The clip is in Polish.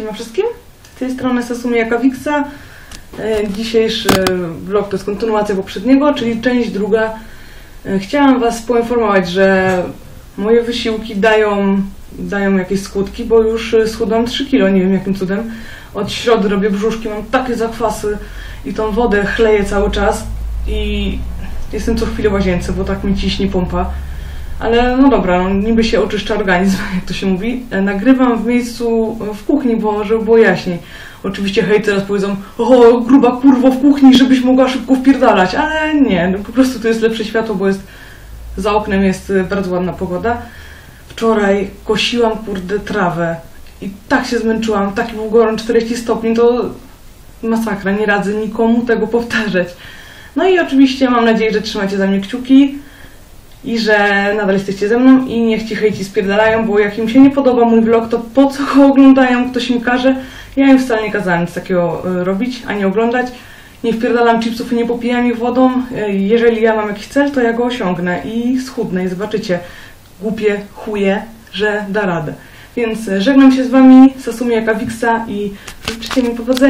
Siema wszystkim. Z tej strony Sasumia Wiksa. E, Dzisiejszy vlog to jest kontynuacja poprzedniego, czyli część druga. E, Chciałam Was poinformować, że moje wysiłki dają, dają jakieś skutki, bo już e, schudłam 3 kilo, nie wiem jakim cudem. Od środy robię brzuszki, mam takie zakwasy i tą wodę chleję cały czas i jestem co chwilę w łazience, bo tak mi ciśnie pompa. Ale no dobra, no, niby się oczyszcza organizm, jak to się mówi. E, Nagrywam w miejscu e, w kuchni, bo żeby było jaśniej. Oczywiście hej, teraz powiedzą, o gruba kurwo w kuchni, żebyś mogła szybko wpierdalać, ale nie, no, po prostu tu jest lepsze światło, bo jest za oknem jest e, bardzo ładna pogoda. Wczoraj kosiłam kurde trawę i tak się zmęczyłam, taki był gorąc 40 stopni, to masakra, nie radzę nikomu tego powtarzać. No i oczywiście mam nadzieję, że trzymacie za mnie kciuki i że nadal jesteście ze mną i niech ci hejci spierdalają, bo jak im się nie podoba mój vlog, to po co go oglądają, ktoś im każe. Ja im wcale nie kazałam nic takiego robić, ani oglądać. Nie wpierdalam chipsów i nie popijam ich wodą. Y, Jeżeli ja mam jakiś cel, to ja go osiągnę i schudnę i zobaczycie, głupie chuje, że da radę. Więc y, żegnam się z wami, Sasumi Wiksa i życzcie mi powodzenia.